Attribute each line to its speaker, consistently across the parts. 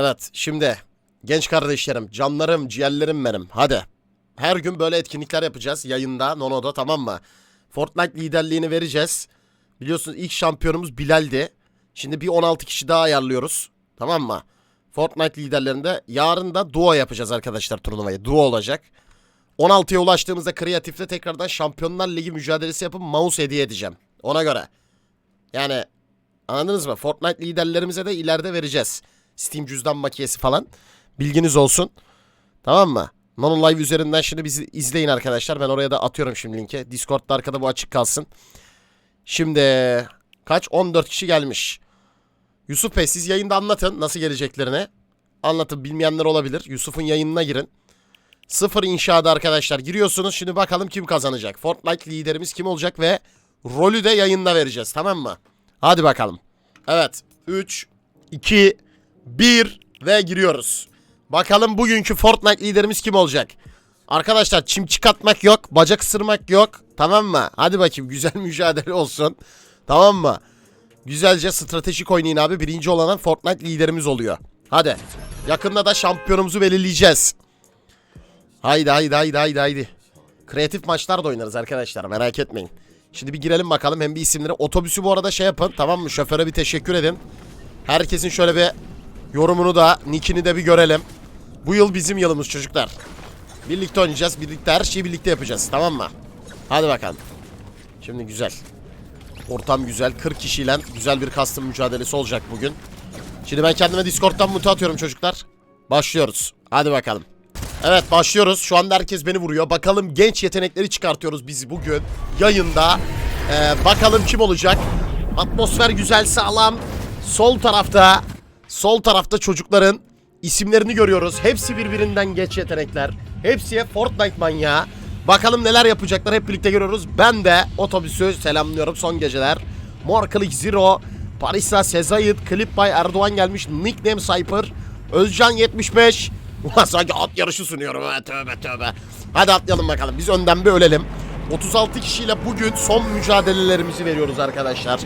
Speaker 1: Evet şimdi genç kardeşlerim, canlarım, ciğerlerim benim. Hadi. Her gün böyle etkinlikler yapacağız yayında, Nono'da tamam mı? Fortnite liderliğini vereceğiz. Biliyorsunuz ilk şampiyonumuz Bilal'di. Şimdi bir 16 kişi daha ayarlıyoruz. Tamam mı? Fortnite liderlerinde yarın da duo yapacağız arkadaşlar turnuvayı. Duo olacak. 16'ya ulaştığımızda kreatifte tekrardan Şampiyonlar Ligi mücadelesi yapıp mouse hediye edeceğim. Ona göre. Yani anladınız mı? Fortnite liderlerimize de ileride vereceğiz. Steam cüzdan makiyesi falan. Bilginiz olsun. Tamam mı? Nono Live üzerinden şimdi bizi izleyin arkadaşlar. Ben oraya da atıyorum şimdi linki. Discord'da arkada bu açık kalsın. Şimdi kaç? 14 kişi gelmiş. Yusuf Bey siz yayında anlatın nasıl geleceklerini. Anlatın bilmeyenler olabilir. Yusuf'un yayınına girin. Sıfır inşaada arkadaşlar giriyorsunuz. Şimdi bakalım kim kazanacak. Fortnite liderimiz kim olacak ve rolü de yayında vereceğiz tamam mı? Hadi bakalım. Evet. 3, 2, 1 ve giriyoruz. Bakalım bugünkü Fortnite liderimiz kim olacak? Arkadaşlar çim çıkartmak yok, bacak ısırmak yok. Tamam mı? Hadi bakayım güzel mücadele olsun. Tamam mı? Güzelce stratejik oynayın abi. Birinci olan Fortnite liderimiz oluyor. Hadi. Yakında da şampiyonumuzu belirleyeceğiz. Haydi haydi haydi haydi haydi. Kreatif maçlar da oynarız arkadaşlar merak etmeyin. Şimdi bir girelim bakalım hem bir isimleri. Otobüsü bu arada şey yapın tamam mı? Şoföre bir teşekkür edin. Herkesin şöyle bir yorumunu da, nickini de bir görelim. Bu yıl bizim yılımız çocuklar. Birlikte oynayacağız. Birlikte her şeyi birlikte yapacağız. Tamam mı? Hadi bakalım. Şimdi güzel. Ortam güzel. 40 kişiyle güzel bir custom mücadelesi olacak bugün. Şimdi ben kendime Discord'dan mutu atıyorum çocuklar. Başlıyoruz. Hadi bakalım. Evet başlıyoruz. Şu anda herkes beni vuruyor. Bakalım genç yetenekleri çıkartıyoruz biz bugün yayında. Ee, bakalım kim olacak? Atmosfer güzel sağlam. Sol tarafta sol tarafta çocukların isimlerini görüyoruz. Hepsi birbirinden geç yetenekler. Hepsi Fortnite manyağı. Bakalım neler yapacaklar hep birlikte görüyoruz. Ben de otobüsü selamlıyorum son geceler. Morkalik Zero, Parisa Sezayit, Clip by Erdoğan gelmiş. Nickname Cyper, Özcan 75. Ulan sanki at yarışı sunuyorum ha tövbe tövbe. Hadi atlayalım bakalım biz önden bir ölelim. 36 kişiyle bugün son mücadelelerimizi veriyoruz arkadaşlar.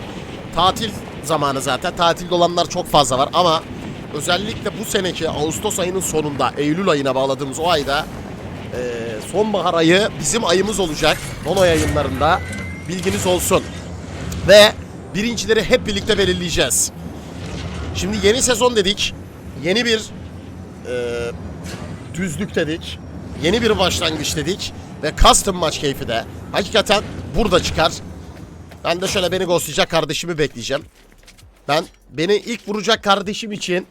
Speaker 1: Tatil zamanı zaten. Tatilde olanlar çok fazla var ama özellikle bu seneki Ağustos ayının sonunda Eylül ayına bağladığımız o ayda e, sonbahar ayı bizim ayımız olacak. Nono yayınlarında bilginiz olsun. Ve birincileri hep birlikte belirleyeceğiz. Şimdi yeni sezon dedik. Yeni bir e, düzlük dedik. Yeni bir başlangıç dedik. Ve custom maç keyfi de hakikaten burada çıkar. Ben de şöyle beni ghostlayacak kardeşimi bekleyeceğim. Ben beni ilk vuracak kardeşim için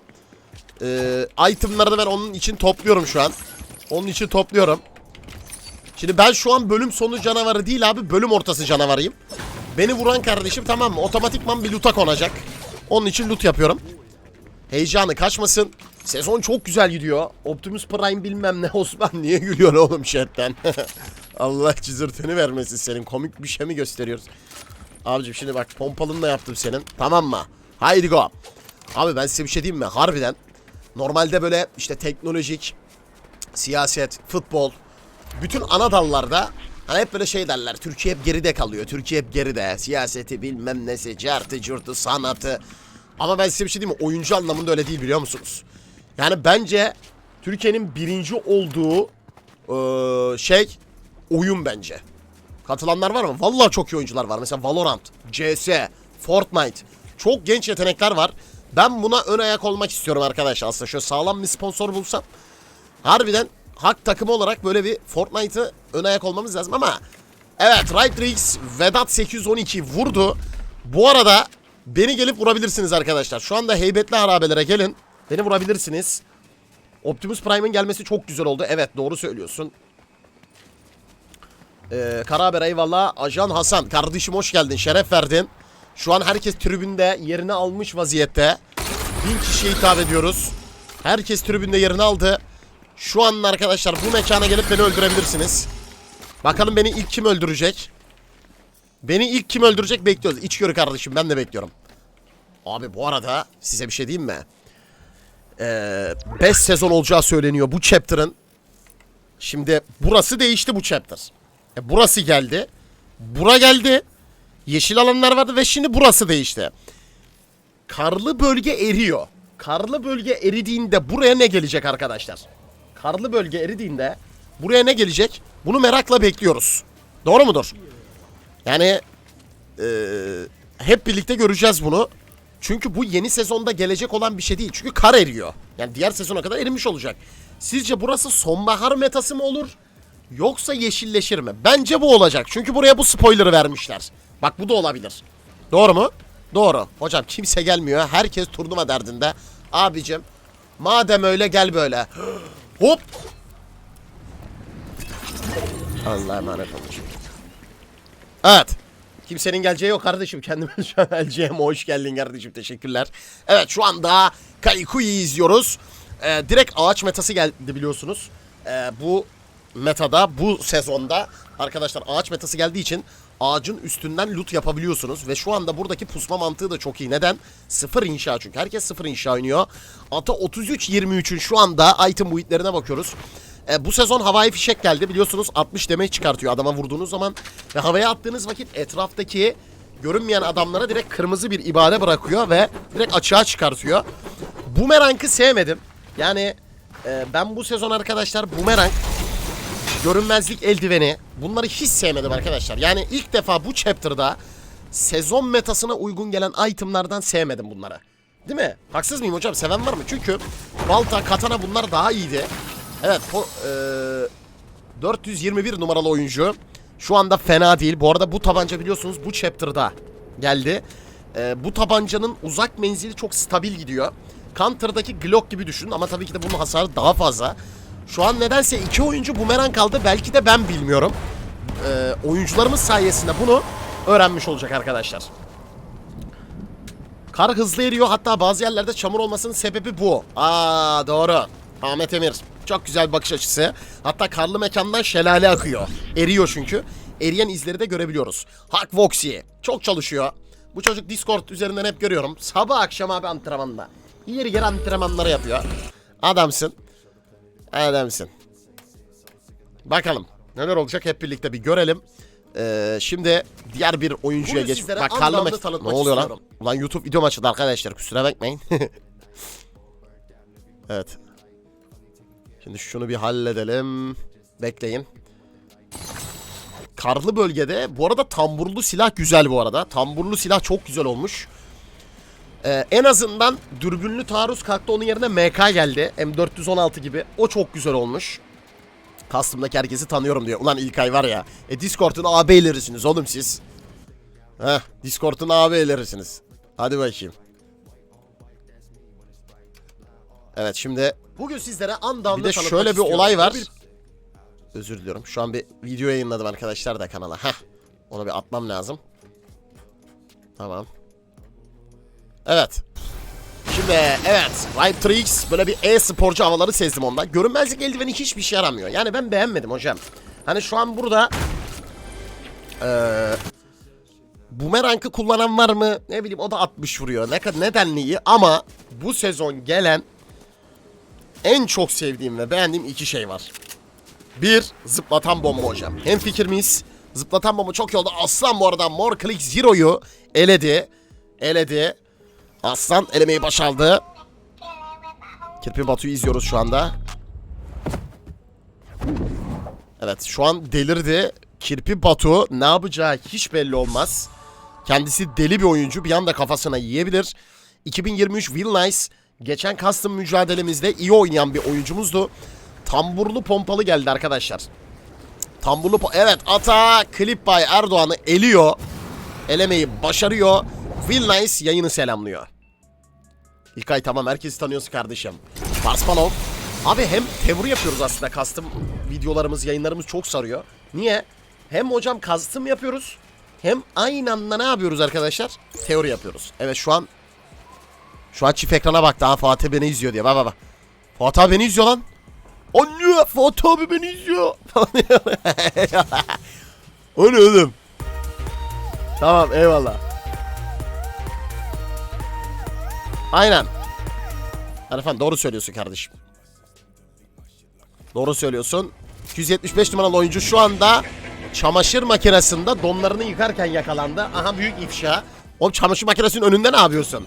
Speaker 1: e, itemları da ben onun için topluyorum şu an. Onun için topluyorum. Şimdi ben şu an bölüm sonu canavarı değil abi bölüm ortası canavarıyım. Beni vuran kardeşim tamam mı otomatikman bir loot'a konacak. Onun için loot yapıyorum. Heyecanı kaçmasın. Sezon çok güzel gidiyor. Optimus Prime bilmem ne Osman niye gülüyor oğlum chatten? Allah çizirtini vermesin senin. Komik bir şey mi gösteriyoruz? Abicim şimdi bak pompalını da yaptım senin. Tamam mı? Haydi go. Abi ben size bir şey diyeyim mi? Harbiden. Normalde böyle işte teknolojik, siyaset, futbol, bütün ana dallarda hani hep böyle şey derler. Türkiye hep geride kalıyor. Türkiye hep geride. Siyaseti bilmem nesi, cartı curtu, sanatı. Ama ben size bir şey diyeyim mi? Oyuncu anlamında öyle değil biliyor musunuz? Yani bence Türkiye'nin birinci olduğu eee, şey oyun bence. Katılanlar var mı? Vallahi çok iyi oyuncular var. Mesela Valorant, CS, Fortnite. Çok genç yetenekler var. Ben buna ön ayak olmak istiyorum arkadaşlar. Aslında şöyle sağlam bir sponsor bulsam. Harbiden hak takımı olarak böyle bir Fortnite'ı ön ayak olmamız lazım ama Evet Right Riggs Vedat 812 vurdu. Bu arada beni gelip vurabilirsiniz arkadaşlar. Şu anda heybetli harabelere gelin. Beni vurabilirsiniz. Optimus Prime'in gelmesi çok güzel oldu. Evet doğru söylüyorsun. Ee, Karahaber eyvallah. Ajan Hasan kardeşim hoş geldin. Şeref verdin. Şu an herkes tribünde yerini almış vaziyette. Bin kişiye hitap ediyoruz. Herkes tribünde yerini aldı. Şu an arkadaşlar bu mekana gelip beni öldürebilirsiniz. Bakalım beni ilk kim öldürecek? Beni ilk kim öldürecek bekliyoruz. İçgörü kardeşim ben de bekliyorum. Abi bu arada size bir şey diyeyim mi? 5 ee, sezon olacağı söyleniyor bu chapter'ın. Şimdi burası değişti bu chapter. E, burası geldi. Bura geldi. Yeşil alanlar vardı ve şimdi burası değişti. Karlı bölge eriyor. karlı bölge eridiğinde buraya ne gelecek arkadaşlar? Karlı bölge eridiğinde buraya ne gelecek? Bunu merakla bekliyoruz. Doğru mudur? Yani eee, hep birlikte göreceğiz bunu. Çünkü bu yeni sezonda gelecek olan bir şey değil. Çünkü kar eriyor. Yani diğer sezona kadar erimiş olacak. Sizce burası sonbahar metası mı olur? Yoksa yeşilleşir mi? Bence bu olacak. Çünkü buraya bu spoiler'ı vermişler. Bak bu da olabilir. Doğru mu? Doğru. Hocam kimse gelmiyor. Herkes turnuva derdinde. Abicim madem öyle gel böyle. Hop. Allah'a emanet olun. Evet. Kimsenin geleceği yok kardeşim. Kendime şu an geleceğim. Hoş geldin kardeşim. Teşekkürler. Evet şu anda Kaikui'yi izliyoruz. Ee, direkt ağaç metası geldi biliyorsunuz. Ee, bu metada, bu sezonda arkadaşlar ağaç metası geldiği için ağacın üstünden loot yapabiliyorsunuz. Ve şu anda buradaki pusma mantığı da çok iyi. Neden? Sıfır inşa çünkü. Herkes sıfır inşa oynuyor. Ata 33-23'ün şu anda item boyutlarına bakıyoruz. E, bu sezon havai fişek geldi. Biliyorsunuz 60 demeç çıkartıyor adama vurduğunuz zaman. Ve havaya attığınız vakit etraftaki görünmeyen adamlara direkt kırmızı bir ibare bırakıyor ve direkt açığa çıkartıyor. Bumerang'ı sevmedim. Yani e, ben bu sezon arkadaşlar bumerang, görünmezlik eldiveni bunları hiç sevmedim arkadaşlar. Yani ilk defa bu chapter'da sezon metasına uygun gelen itemlardan sevmedim bunları. Değil mi? Haksız mıyım hocam? Seven var mı? Çünkü balta, katana bunlar daha iyiydi. Evet, po, e, 421 numaralı oyuncu. Şu anda fena değil. Bu arada bu tabanca biliyorsunuz bu chapter'da geldi. E, bu tabancanın uzak menzili çok stabil gidiyor. Counter'daki Glock gibi düşünün ama tabii ki de bunun hasarı daha fazla. Şu an nedense iki oyuncu bumerang kaldı. Belki de ben bilmiyorum. E, oyuncularımız sayesinde bunu öğrenmiş olacak arkadaşlar. Kar hızlı eriyor hatta bazı yerlerde çamur olmasının sebebi bu. Aa doğru. Ahmet Emir. Çok güzel bir bakış açısı. Hatta karlı mekandan şelale akıyor. Eriyor çünkü. Eriyen izleri de görebiliyoruz. Hak Voxy. Çok çalışıyor. Bu çocuk Discord üzerinden hep görüyorum. Sabah akşam abi antrenmanda. Yeri yer antrenmanları yapıyor. Adamsın. Adamsın. Bakalım. Neler olacak hep birlikte bir görelim. Ee, şimdi diğer bir oyuncuya geç. Bak karlı met- Ne oluyor lan? Ulan YouTube videom açıldı arkadaşlar. Kusura bakmayın. evet. Şimdi şunu bir halledelim. Bekleyin. Karlı bölgede bu arada tamburlu silah güzel bu arada. Tamburlu silah çok güzel olmuş. Ee, en azından dürbünlü taarruz kalktı onun yerine MK geldi. M416 gibi. O çok güzel olmuş. Custom'daki herkesi tanıyorum diyor. Ulan İlkay var ya. E Discord'un AB'lerisiniz oğlum siz. Heh Discord'un AB'lerisiniz. Hadi bakayım. Evet şimdi
Speaker 2: Bugün sizlere Undown'u
Speaker 1: bir de şöyle bir
Speaker 2: istiyorum.
Speaker 1: olay var. Özür diliyorum. Şu an bir video yayınladım arkadaşlar da kanala. Heh. Onu bir atmam lazım. Tamam. Evet. Şimdi evet. Tricks böyle bir e-sporcu havaları sezdim onda. Görünmezlik eldiveni hiçbir şey yaramıyor. Yani ben beğenmedim hocam. Hani şu an burada eee Bumerang'ı kullanan var mı? Ne bileyim o da 60 vuruyor. Ne nedenli iyi ama bu sezon gelen en çok sevdiğim ve beğendiğim iki şey var. Bir, zıplatan bomba hocam. Hem fikir miyiz? Zıplatan bomba çok iyi. Aslan bu arada Mor Click Zero'yu eledi. Eledi. Aslan elemeyi başardı. Kirpi Batu'yu izliyoruz şu anda. Evet şu an delirdi. Kirpi Batu ne yapacağı hiç belli olmaz. Kendisi deli bir oyuncu. Bir anda kafasına yiyebilir. 2023 Will Nice geçen custom mücadelemizde iyi oynayan bir oyuncumuzdu. Tamburlu pompalı geldi arkadaşlar. Tamburlu Evet ata Clip by Erdoğan'ı eliyor. Elemeyi başarıyor. Will Nice yayını selamlıyor. İlkay tamam herkesi tanıyorsun kardeşim. Barspanov. Abi hem teori yapıyoruz aslında custom videolarımız, yayınlarımız çok sarıyor. Niye? Hem hocam custom yapıyoruz hem aynı anda ne yapıyoruz arkadaşlar? Teori yapıyoruz. Evet şu an şu an çift ekrana bak daha Fatih beni izliyor diye. Bak bak bak. Fatih abi beni izliyor lan. Anne Fatih abi beni izliyor. o ne oğlum? Tamam eyvallah. Aynen. Arifan doğru söylüyorsun kardeşim. Doğru söylüyorsun. 275 numaralı oyuncu şu anda çamaşır makinesinde donlarını yıkarken yakalandı. Aha büyük ifşa. Oğlum çamaşır makinesinin önünde ne yapıyorsun?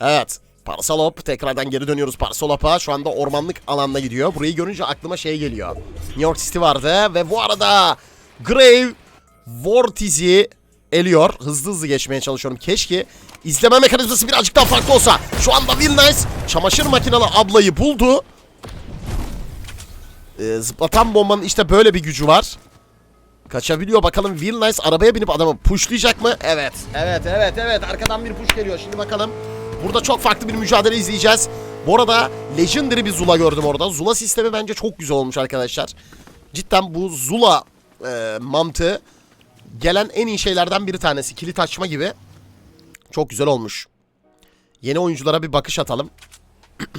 Speaker 1: Evet. Parsalop tekrardan geri dönüyoruz Parsalop'a. Şu anda ormanlık alanda gidiyor. Burayı görünce aklıma şey geliyor. New York City vardı ve bu arada Grave Vortiz'i eliyor. Hızlı hızlı geçmeye çalışıyorum. Keşke izleme mekanizması birazcık daha farklı olsa. Şu anda Will Nice çamaşır makinalı ablayı buldu. Ee, zıplatan bombanın işte böyle bir gücü var. Kaçabiliyor bakalım Will Nice arabaya binip adamı pushlayacak mı? Evet. Evet evet evet arkadan bir push geliyor şimdi bakalım. Burada çok farklı bir mücadele izleyeceğiz. Bu arada Legendary bir Zula gördüm orada. Zula sistemi bence çok güzel olmuş arkadaşlar. Cidden bu Zula e, mantığı gelen en iyi şeylerden bir tanesi. Kilit açma gibi. Çok güzel olmuş. Yeni oyunculara bir bakış atalım.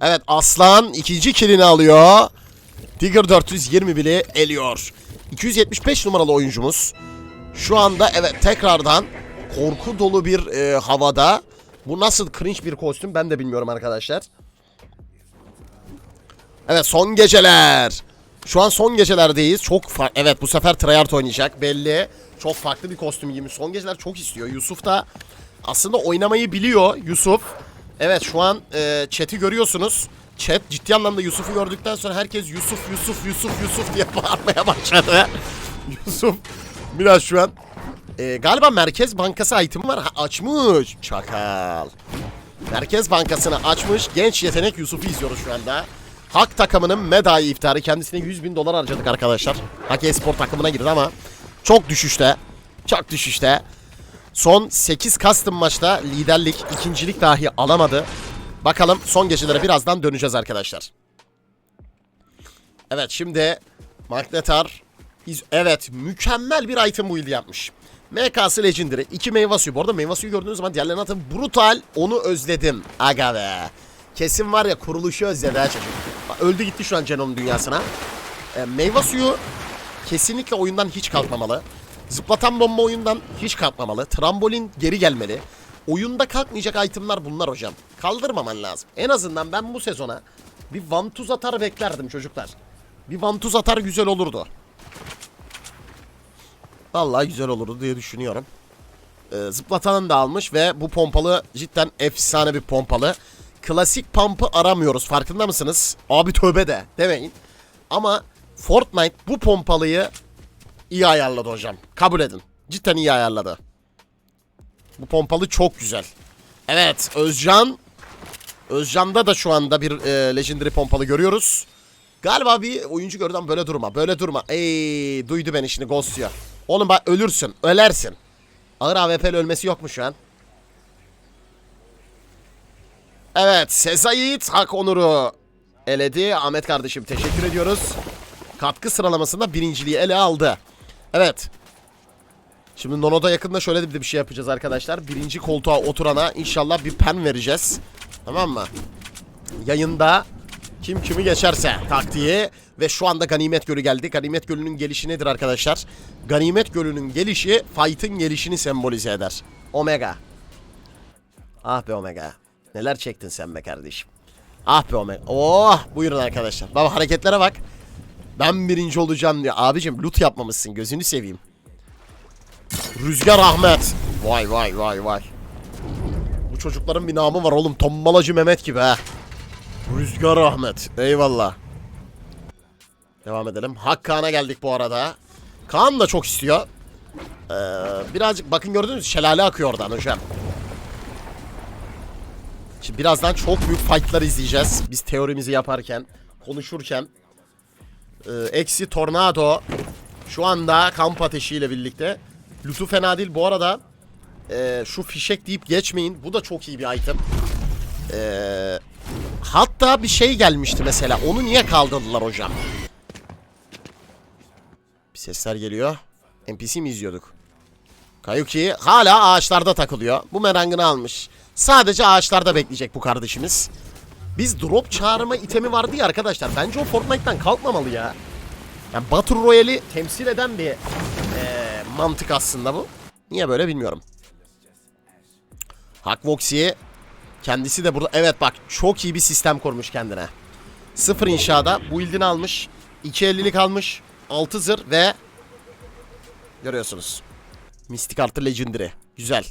Speaker 1: evet Aslan ikinci kilini alıyor. Digger 420 bile eliyor. 275 numaralı oyuncumuz. Şu anda evet tekrardan korku dolu bir e, havada. Bu nasıl cringe bir kostüm ben de bilmiyorum arkadaşlar. Evet son geceler. Şu an son gecelerdeyiz. Çok fa- evet bu sefer Treyarch oynayacak belli. Çok farklı bir kostüm giymiş. Son geceler çok istiyor. Yusuf da aslında oynamayı biliyor Yusuf. Evet şu an e, chat'i görüyorsunuz. Chat ciddi anlamda Yusuf'u gördükten sonra herkes Yusuf Yusuf Yusuf Yusuf diye bağırmaya başladı. Yusuf biraz şu an e, galiba Merkez Bankası item'i var. Ha, açmış. Çakal. Merkez Bankası'nı açmış. Genç yetenek Yusuf'u izliyoruz şu anda. Hak takımının medai iftarı. Kendisine 100 bin dolar harcadık arkadaşlar. Hak Espor takımına girdi ama çok düşüşte. Çok düşüşte. Son 8 custom maçta liderlik, ikincilik dahi alamadı. Bakalım son gecelere birazdan döneceğiz arkadaşlar. Evet şimdi Magnetar evet mükemmel bir item build yapmış. MK'sı Legendary. 2 meyve suyu. Bu arada meyve suyu gördüğünüz zaman diğerlerine atın. Brutal. Onu özledim. Aga be. Kesin var ya kuruluşu özledi ha çocuk. Bak, öldü gitti şu an Cenon dünyasına. E, meyve suyu kesinlikle oyundan hiç kalkmamalı. Zıplatan bomba oyundan hiç kalkmamalı. Trambolin geri gelmeli. Oyunda kalkmayacak itemlar bunlar hocam. Kaldırmaman lazım. En azından ben bu sezona bir vantuz atar beklerdim çocuklar. Bir vantuz atar güzel olurdu. Vallahi güzel olurdu diye düşünüyorum. Ee, zıplatanın da almış ve bu pompalı cidden efsane bir pompalı. Klasik pump'ı aramıyoruz farkında mısınız? Abi tövbe de demeyin. Ama Fortnite bu pompalıyı iyi ayarladı hocam. Kabul edin. Cidden iyi ayarladı. Bu pompalı çok güzel. Evet Özcan. Özcan'da da şu anda bir e, Legendary pompalı görüyoruz. Galiba bir oyuncu gördüm böyle durma. Böyle durma. Ey duydu beni şimdi ghostluyor. Oğlum bak ölürsün. Ölersin. Ağır AWP'li ölmesi yok mu şu an? Evet Sezayit Hak Onur'u eledi. Ahmet kardeşim teşekkür ediyoruz. Katkı sıralamasında birinciliği ele aldı. Evet. Şimdi Nono'da yakında şöyle de bir şey yapacağız arkadaşlar. Birinci koltuğa oturana inşallah bir pen vereceğiz. Tamam mı? Yayında kim kimi geçerse taktiği ve şu anda Ganimet Gölü geldi. Ganimet Gölü'nün gelişi nedir arkadaşlar? Ganimet Gölü'nün gelişi fight'ın gelişini sembolize eder. Omega. Ah be Omega. Neler çektin sen be kardeşim. Ah be Omega. Oh buyurun arkadaşlar. Baba hareketlere bak. Ben birinci olacağım diyor. Abicim loot yapmamışsın gözünü seveyim. Rüzgar Ahmet. Vay vay vay vay. Bu çocukların bir namı var oğlum. Tombalacı Mehmet gibi ha. Rüzgar Ahmet. Eyvallah. Devam edelim. Hakkı'na geldik bu arada. Kaan da çok istiyor. Ee, birazcık bakın gördünüz? Şelale akıyor oradan hocam. Şimdi birazdan çok büyük fightlar izleyeceğiz. Biz teorimizi yaparken, konuşurken. Ee, eksi Tornado şu anda kamp ateşiyle birlikte. Lütfu fena değil. Bu arada e, şu fişek deyip geçmeyin. Bu da çok iyi bir item. Eee Hatta bir şey gelmişti mesela. Onu niye kaldırdılar hocam? Bir sesler geliyor. NPC mi izliyorduk? Kayuki hala ağaçlarda takılıyor. Bu merangını almış. Sadece ağaçlarda bekleyecek bu kardeşimiz. Biz drop çağırma itemi vardı ya arkadaşlar. Bence o Fortnite'tan kalkmamalı ya. Yani Battle Royale'i temsil eden bir eee, mantık aslında bu. Niye böyle bilmiyorum. Hakvoxy Kendisi de burada. Evet bak çok iyi bir sistem kurmuş kendine. Sıfır inşaada build'ini almış. 2.50'lik almış. 6 zır ve görüyorsunuz. Mystic artı Legendary. Güzel.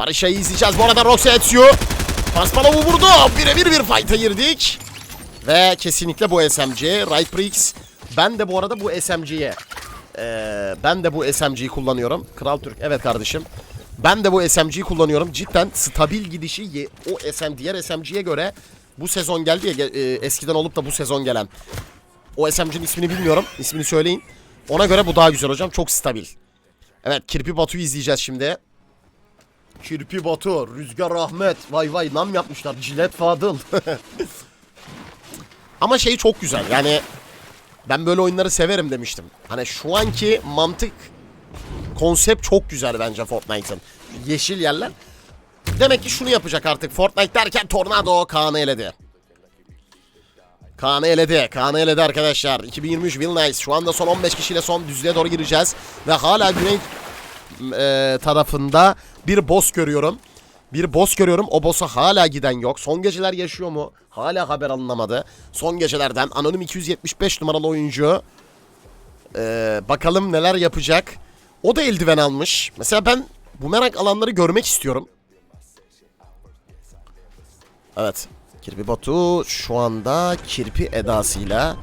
Speaker 1: Barışa'yı izleyeceğiz. Bu arada Roxy Ezio. Paspalov'u vurdu. Birebir bir fight'a girdik. Ve kesinlikle bu SMG. Right Bricks. Ben de bu arada bu SMG'ye ee, ben de bu SMG'yi kullanıyorum. Kral Türk. Evet kardeşim. Ben de bu SMG'yi kullanıyorum. Cidden stabil gidişi o SM diğer SMG'ye göre bu sezon geldi ya e, eskiden olup da bu sezon gelen. O SMG'nin ismini bilmiyorum. İsmini söyleyin. Ona göre bu daha güzel hocam. Çok stabil. Evet Kirpi Batu'yu izleyeceğiz şimdi. Kirpi Batu, Rüzgar Ahmet. Vay vay nam yapmışlar. Cilet Fadıl. Ama şey çok güzel. Yani ben böyle oyunları severim demiştim. Hani şu anki mantık konsept çok güzel bence Fortnite'ın. Yeşil yerler. Demek ki şunu yapacak artık Fortnite derken Tornado Kaan'ı eledi. Kaan'ı eledi. Kaan'ı eledi arkadaşlar. 2023 Will Nice. Şu anda son 15 kişiyle son düzlüğe doğru gireceğiz. Ve hala güney e, tarafında bir boss görüyorum. Bir boss görüyorum. O boss'a hala giden yok. Son geceler yaşıyor mu? Hala haber alınamadı. Son gecelerden anonim 275 numaralı oyuncu. E, bakalım neler yapacak. O da eldiven almış. Mesela ben bu merak alanları görmek istiyorum. Evet. Kirpi Batu şu anda kirpi edasıyla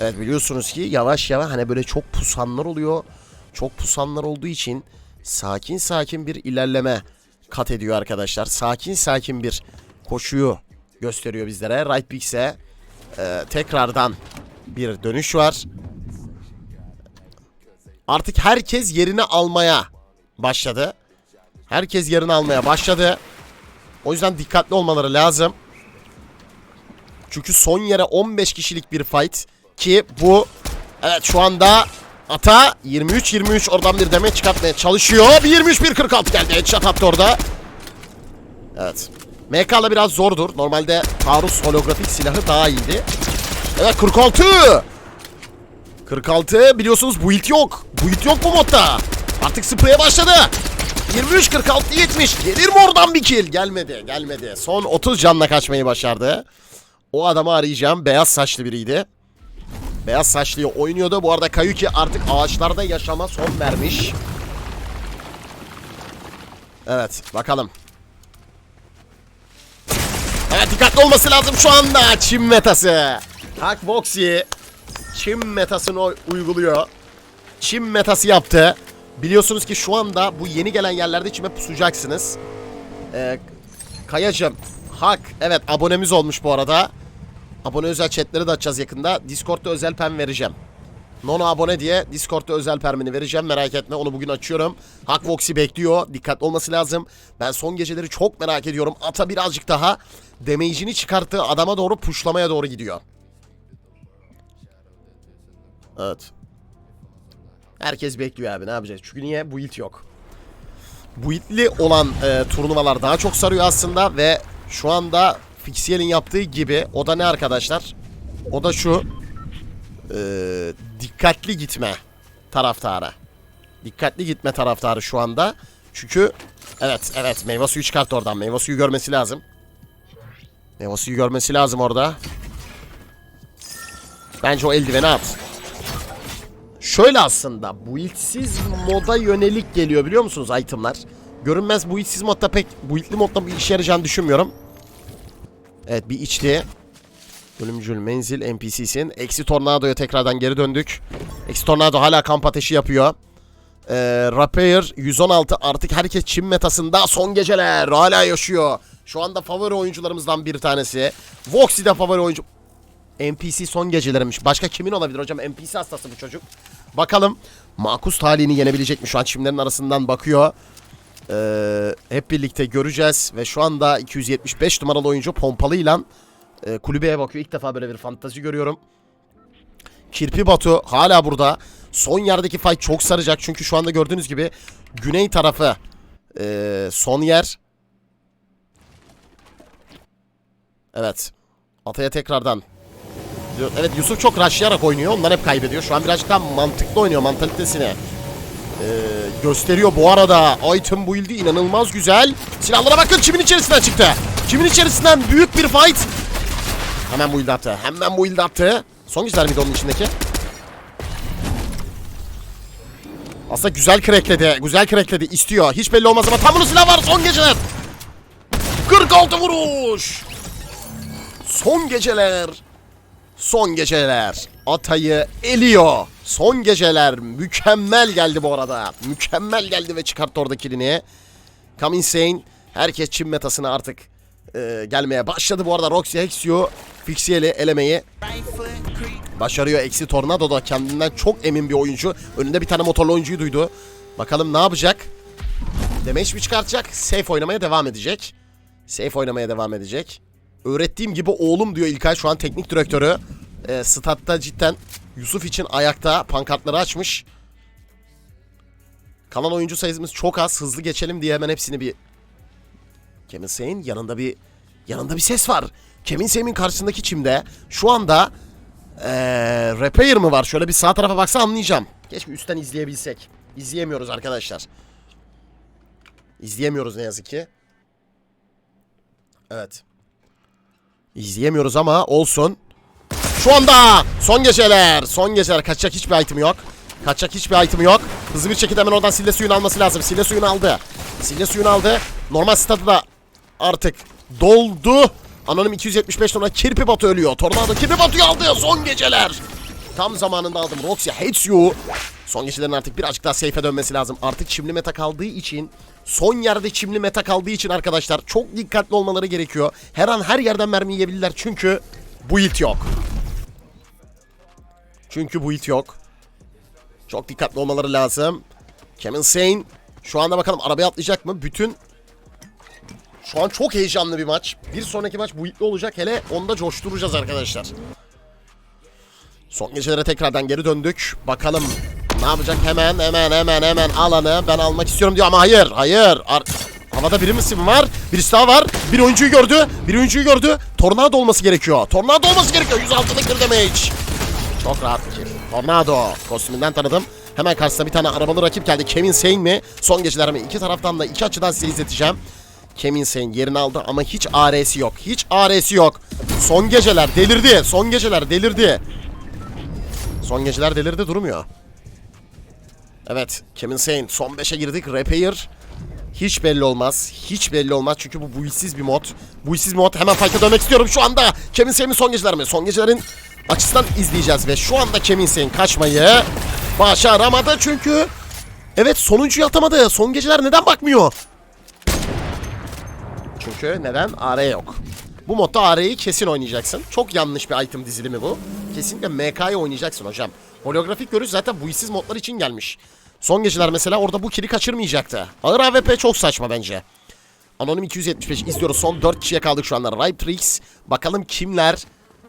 Speaker 1: Evet biliyorsunuz ki yavaş yavaş hani böyle çok pusanlar oluyor. Çok pusanlar olduğu için sakin sakin bir ilerleme kat ediyor arkadaşlar. Sakin sakin bir koşuyu gösteriyor bizlere. Right Pix'e e, tekrardan bir dönüş var. Artık herkes yerini almaya başladı. Herkes yerini almaya başladı. O yüzden dikkatli olmaları lazım. Çünkü son yere 15 kişilik bir fight ki bu evet şu anda Ata 23-23 oradan bir demet çıkartmaya çalışıyor. Bir 23-1-46 geldi. Headshot attı orada. Evet. MK'la biraz zordur. Normalde taarruz holografik silahı daha iyiydi. Evet 46. 46 biliyorsunuz build yok. Build yok bu modda. Artık spreye başladı. 23 46 70. Gelir mi oradan bir kill? Gelmedi, gelmedi. Son 30 canla kaçmayı başardı. O adamı arayacağım. Beyaz saçlı biriydi. Beyaz saçlıyı oynuyordu. Bu arada Kayuki artık ağaçlarda yaşama son vermiş. Evet, bakalım. Evet, dikkatli olması lazım şu anda. Çim metası. Hak Voxy Çim metasını uyguluyor. Çim metası yaptı. Biliyorsunuz ki şu anda bu yeni gelen yerlerde çime pusacaksınız. Ee, Kayacım, Hak, evet abonemiz olmuş bu arada. Abone özel chatleri de açacağız yakında. Discord'da özel pen vereceğim. Nono abone diye Discord'da özel permini vereceğim. Merak etme onu bugün açıyorum. Hak Voxy bekliyor. Dikkatli olması lazım. Ben son geceleri çok merak ediyorum. Ata birazcık daha damage'ini çıkarttığı adama doğru puşlamaya doğru gidiyor. Evet. Herkes bekliyor abi ne yapacağız? Çünkü niye? Build yok. Build'li olan e, turnuvalar daha çok sarıyor aslında ve şu anda Fixiel'in yaptığı gibi o da ne arkadaşlar? O da şu e, dikkatli gitme taraftarı. Dikkatli gitme taraftarı şu anda. Çünkü evet evet meyve suyu çıkarttı oradan. Meyve suyu görmesi lazım. Meyve suyu görmesi lazım orada. Bence o eldiveni at. Şöyle aslında buildsiz moda yönelik geliyor biliyor musunuz itemlar? Görünmez buildsiz modda pek buildli modda bir işe yarayacağını düşünmüyorum. Evet bir içli. Ölümcül menzil NPC'sin. Eksi Tornado'ya tekrardan geri döndük. Eksi Tornado hala kamp ateşi yapıyor. Ee, Rapier 116 artık herkes Çin metasında son geceler hala yaşıyor. Şu anda favori oyuncularımızdan bir tanesi. Voxy de favori oyuncu. NPC son gecelermiş. Başka kimin olabilir hocam? NPC hastası bu çocuk. Bakalım makus talihini yenebilecek mi? Şu an çimlerin arasından bakıyor. Ee, hep birlikte göreceğiz. Ve şu anda 275 numaralı oyuncu pompalıyla e, kulübeye bakıyor. İlk defa böyle bir fantazi görüyorum. Kirpi Batu hala burada. Son yerdeki fight çok saracak. Çünkü şu anda gördüğünüz gibi güney tarafı e, son yer. Evet. Ataya tekrardan. Evet Yusuf çok rushlayarak oynuyor. Onlar hep kaybediyor. Şu an birazcık daha mantıklı oynuyor mantalitesini. Ee, gösteriyor bu arada. Item build'i inanılmaz güzel. Silahlara bakın kimin içerisinden çıktı. Kimin içerisinden büyük bir fight. Hemen build attı. Hemen build attı. Son güzel miydi onun içindeki? Aslında güzel crack'ledi. Güzel crack'ledi. İstiyor. Hiç belli olmaz ama tam bunun silah var. Son geceler. 46 vuruş. Son geceler. Son geceler. Atayı eliyor. Son geceler. Mükemmel geldi bu arada. Mükemmel geldi ve çıkarttı orada kilini. Come insane. Herkes Çin metasına artık e, gelmeye başladı. Bu arada Roxy Hexio Fixiel'i elemeyi başarıyor. Eksi Tornado da kendinden çok emin bir oyuncu. Önünde bir tane motorlu oyuncuyu duydu. Bakalım ne yapacak? Damage mi çıkartacak? Safe oynamaya devam edecek. Safe oynamaya devam edecek. Öğrettiğim gibi oğlum diyor İlkay şu an teknik direktörü. E, statta cidden Yusuf için ayakta pankartları açmış. Kalan oyuncu sayımız çok az. Hızlı geçelim diye hemen hepsini bir... Kevin Sayin yanında bir yanında bir ses var. Kevin Sayin'in karşısındaki çimde şu anda ee, repair mı var? Şöyle bir sağ tarafa baksa anlayacağım. Keşke üstten izleyebilsek. İzleyemiyoruz arkadaşlar. İzleyemiyoruz ne yazık ki. Evet. İzleyemiyoruz ama olsun. Şu anda son geceler. Son geceler. Kaçacak hiçbir item yok. Kaçacak hiçbir item yok. Hızlı bir şekilde hemen oradan sille suyunu alması lazım. Sille suyunu aldı. Sille suyunu aldı. Normal stadı da artık doldu. Anonim 275 sonra Kirpi Batı ölüyor. Tornado Kirpi Batı'yı aldı. Son geceler. Tam zamanında aldım. Roxy hates you. Son gecelerin artık birazcık daha safe'e dönmesi lazım. Artık çimli meta kaldığı için son yerde çimli meta kaldığı için arkadaşlar çok dikkatli olmaları gerekiyor. Her an her yerden mermi yiyebilirler çünkü build yok. Çünkü build yok. Çok dikkatli olmaları lazım. Kevin Sane şu anda bakalım arabaya atlayacak mı? Bütün şu an çok heyecanlı bir maç. Bir sonraki maç build'li olacak. Hele onda coşturacağız arkadaşlar. Son gecelere tekrardan geri döndük. Bakalım ne yapacak? Hemen hemen hemen hemen alanı ben almak istiyorum diyor ama hayır hayır. Ar Havada biri mi var? Birisi daha var. Bir oyuncuyu gördü. Bir oyuncuyu gördü. Tornado olması gerekiyor. Tornado olması gerekiyor. 106'lık bir damage. Çok rahat bir. Tornado. Kostümünden tanıdım. Hemen karşısına bir tane arabalı rakip geldi. Kevin Sane mi? Son geceler mi? İki taraftan da iki açıdan size izleteceğim. Kevin Sane yerini aldı ama hiç AR'si yok. Hiç AR'si yok. Son geceler delirdi. Son geceler delirdi. Son geceler delirdi durmuyor. Evet Kevin Sane son 5'e girdik. Repair hiç belli olmaz. Hiç belli olmaz çünkü bu builsiz bir mod. Builsiz mod. Hemen fight'a dönmek istiyorum şu anda. Kevin Sane'in son geceler mi? Son gecelerin açısından izleyeceğiz ve şu anda Kevin Sane kaçmayı başaramadı çünkü Evet sonuncuyu atamadı. Son geceler neden bakmıyor? Çünkü neden? AR yok. Bu modda AR'yi kesin oynayacaksın. Çok yanlış bir item dizilimi bu. Kesinlikle MK'yı oynayacaksın hocam. Holografik görüş zaten bu işsiz modlar için gelmiş. Son geceler mesela orada bu kili kaçırmayacaktı. Ağır AWP çok saçma bence. Anonim 275 izliyoruz. Son 4 kişiye kaldık şu anda. Ripe Bakalım kimler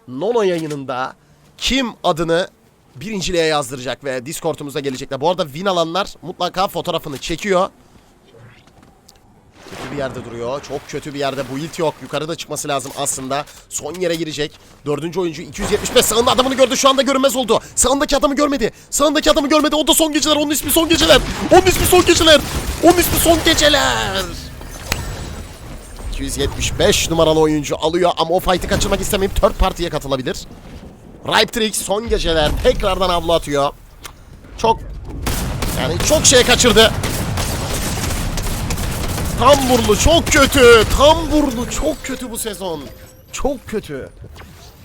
Speaker 1: Nono yayınında kim adını birinciliğe yazdıracak ve Discord'umuzda gelecekler. Bu arada win alanlar mutlaka fotoğrafını çekiyor. Kötü bir yerde duruyor. Çok kötü bir yerde. Bu ilt yok. Yukarıda çıkması lazım aslında. Son yere girecek. Dördüncü oyuncu 275. Sağında adamını gördü. Şu anda görünmez oldu. Sağındaki adamı görmedi. Sağındaki adamı görmedi. O da son geceler. Onun ismi son geceler. Onun ismi son geceler. Onun ismi son geceler. 275 numaralı oyuncu alıyor ama o fight'ı kaçırmak istemeyip third party'ye katılabilir. Ripe son geceler tekrardan avlu atıyor. Çok yani çok şey kaçırdı. Tam burnu çok kötü. Tam burnu çok kötü bu sezon. Çok kötü.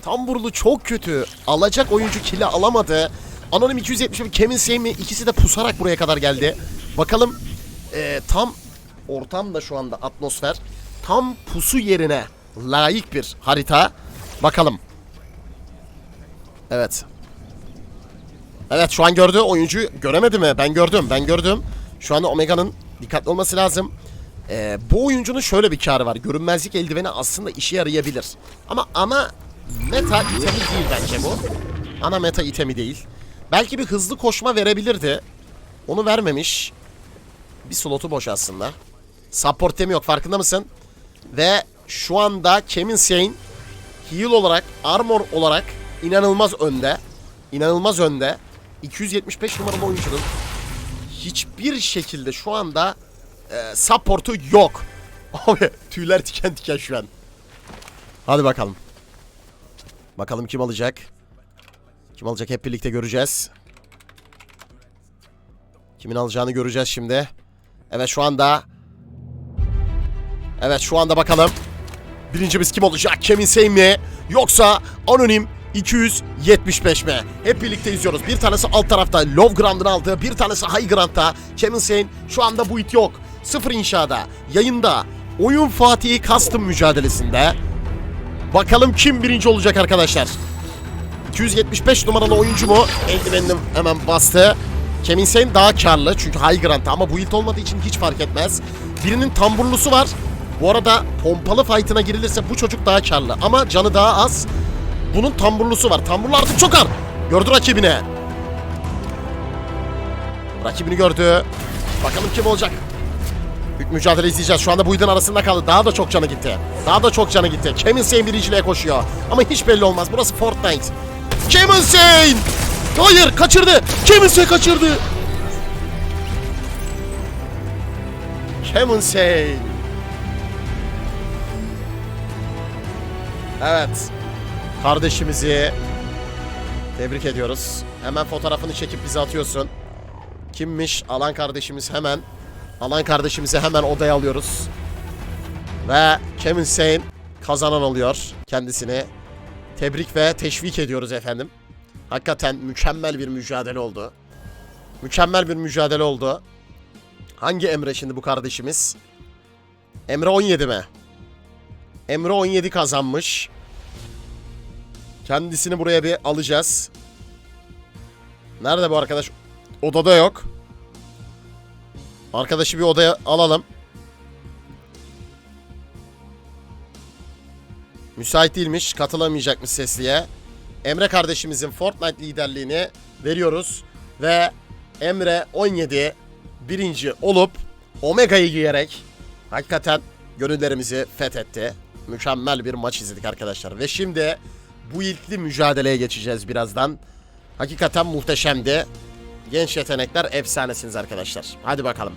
Speaker 1: Tam burnu çok kötü. Alacak oyuncu kili alamadı. Anonim 271 Kevin Sami ikisi de pusarak buraya kadar geldi. Bakalım e, tam ortam da şu anda atmosfer. Tam pusu yerine layık bir harita. Bakalım. Evet. Evet şu an gördü. Oyuncu göremedi mi? Ben gördüm. Ben gördüm. Şu anda Omega'nın dikkatli olması lazım. Ee, bu oyuncunun şöyle bir karı var. Görünmezlik eldiveni aslında işe yarayabilir. Ama ana meta itemi değil bence bu. Ana meta itemi değil. Belki bir hızlı koşma verebilirdi. Onu vermemiş. Bir slotu boş aslında. Support itemi yok farkında mısın? Ve şu anda Kevin Sane heal olarak, armor olarak inanılmaz önde. İnanılmaz önde. 275 numaralı oyuncunun hiçbir şekilde şu anda e, support'u yok. Abi tüyler diken diken şu an. Hadi bakalım. Bakalım kim alacak? Kim alacak hep birlikte göreceğiz. Kim Kimin alacağını göreceğiz şimdi. Evet şu anda. Evet şu anda bakalım. Birincimiz kim olacak? Kevin Sane mi? Yoksa Anonim 275 mi? Hep birlikte izliyoruz. Bir tanesi alt tarafta Low Ground'ın aldığı, bir tanesi High Ground'da. Kevin Sane şu anda bu it yok. Sıfır inşada, yayında, oyun Fatih'i custom mücadelesinde. Bakalım kim birinci olacak arkadaşlar. 275 numaralı oyuncu mu? Eldivenini hemen bastı. Kevin Sane daha karlı çünkü High Ground'da ama bu it olmadığı için hiç fark etmez. Birinin tamburlusu var. Bu arada pompalı fight'ına girilirse bu çocuk daha karlı ama canı daha az. Bunun tamburlusu var. Tamburlu artık çok ağır. Gördü rakibine. Rakibini gördü. Bakalım kim olacak. Mücadele izleyeceğiz. Şu anda bu idin arasında kaldı. Daha da çok canı gitti. Daha da çok canı gitti. Kevin Sane birinciliğe koşuyor. Ama hiç belli olmaz. Burası Fortnite. Kevin Sane! Hayır kaçırdı. Kevin Sane kaçırdı. Kevin Sane. Evet. Kardeşimizi tebrik ediyoruz. Hemen fotoğrafını çekip bize atıyorsun. Kimmiş? Alan kardeşimiz hemen. Alan kardeşimizi hemen odaya alıyoruz. Ve Kevin Sane kazanan oluyor. Kendisini tebrik ve teşvik ediyoruz efendim. Hakikaten mükemmel bir mücadele oldu. Mükemmel bir mücadele oldu. Hangi Emre şimdi bu kardeşimiz? Emre 17 mi? Emre 17 kazanmış. Kendisini buraya bir alacağız. Nerede bu arkadaş? Odada yok. Arkadaşı bir odaya alalım. Müsait değilmiş, katılamayacakmış sesliye. Emre kardeşimizin Fortnite liderliğini veriyoruz. Ve Emre 17 birinci olup Omega'yı giyerek hakikaten gönüllerimizi fethetti. Mükemmel bir maç izledik arkadaşlar. Ve şimdi bu ilkli mücadeleye geçeceğiz birazdan. Hakikaten muhteşemdi. Genç yetenekler efsanesiniz arkadaşlar. Hadi bakalım.